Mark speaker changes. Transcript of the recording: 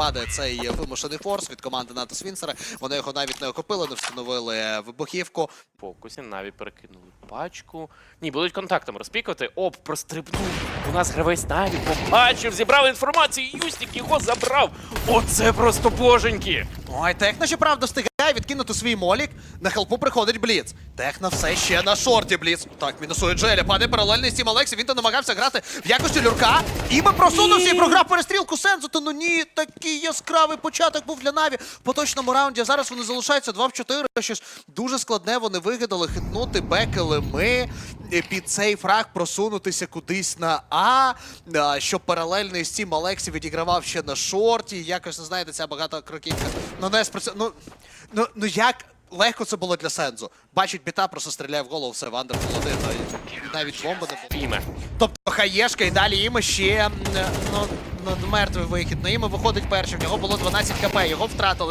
Speaker 1: падає цей вимушений форс від команди НАТО Свінсера. Вони його навіть не охопили, не встановили вибухівку.
Speaker 2: фокусі. навіть перекинули пачку. Ні, будуть контактом розпікувати. Оп, прострибнув. У нас гравець Наві побачив, зібрав інформацію. Юстік його забрав. Оце просто боженьки.
Speaker 1: Ой, Техно, щоправда, встигає відкинути свій молік. На хелпу приходить Бліц. Техно все ще на шорті Бліц. Так, мінусує Джеля. Падає паралельний Стім Олексі. Він то намагався грати в якості люрка. І ми просунувся і програв перестрілку Сензу. Та ну ні, такий яскравий початок був для Наві в поточному раунді. Зараз вони залишаються 2 в 4. Щось дуже складне. Вони вигадали хитнути бекали ми під цей фраг просунутися кудись на А, а, щоб паралельний Стім Алексі відігравав ще на шорті. Якось не знаєте, ця багато кроківка. Ну не спрацю... ну, ну, ну як легко це було для Сензу. Бачить біта, просто стріляє в голову, все Вандер один. і Навіть бомби не було.
Speaker 2: Іме.
Speaker 1: Тобто хаєшка і далі іме ще ну, ну, мертвий вихід. Ну, іме виходить першим. В нього було 12 хп, його втратили.